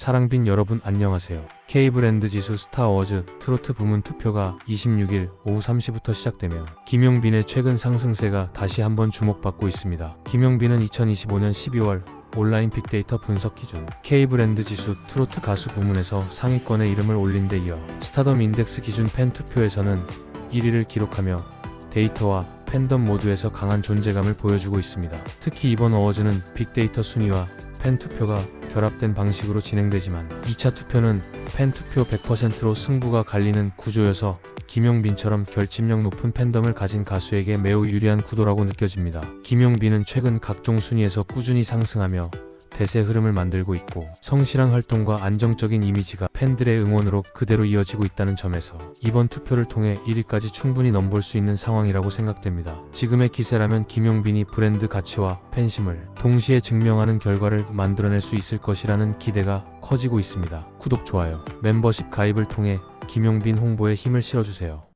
사랑빈 여러분 안녕하세요. K브랜드 지수 스타어워즈 트로트 부문 투표가 26일 오후 3시부터 시작되며 김용빈의 최근 상승세가 다시 한번 주목받고 있습니다. 김용빈은 2025년 12월 온라인 빅데이터 분석 기준 K브랜드 지수 트로트 가수 부문에서 상위권에 이름을 올린 데 이어 스타덤 인덱스 기준 팬 투표에서는 1위를 기록하며 데이터와 팬덤 모두에서 강한 존재감을 보여주고 있습니다. 특히 이번 어워즈는 빅데이터 순위와 팬 투표가 결합된 방식으로 진행되지만 2차 투표는 팬 투표 100%로 승부가 갈리는 구조여서 김용빈처럼 결집력 높은 팬덤을 가진 가수에게 매우 유리한 구도라고 느껴집니다. 김용빈은 최근 각종 순위에서 꾸준히 상승하며 대세 흐름을 만들고 있고 성실한 활동과 안정적인 이미지가 팬들의 응원으로 그대로 이어지고 있다는 점에서 이번 투표를 통해 1위까지 충분히 넘볼 수 있는 상황이라고 생각됩니다. 지금의 기세라면 김용빈이 브랜드 가치와 팬심을 동시에 증명하는 결과를 만들어낼 수 있을 것이라는 기대가 커지고 있습니다. 구독, 좋아요, 멤버십 가입을 통해 김용빈 홍보에 힘을 실어주세요.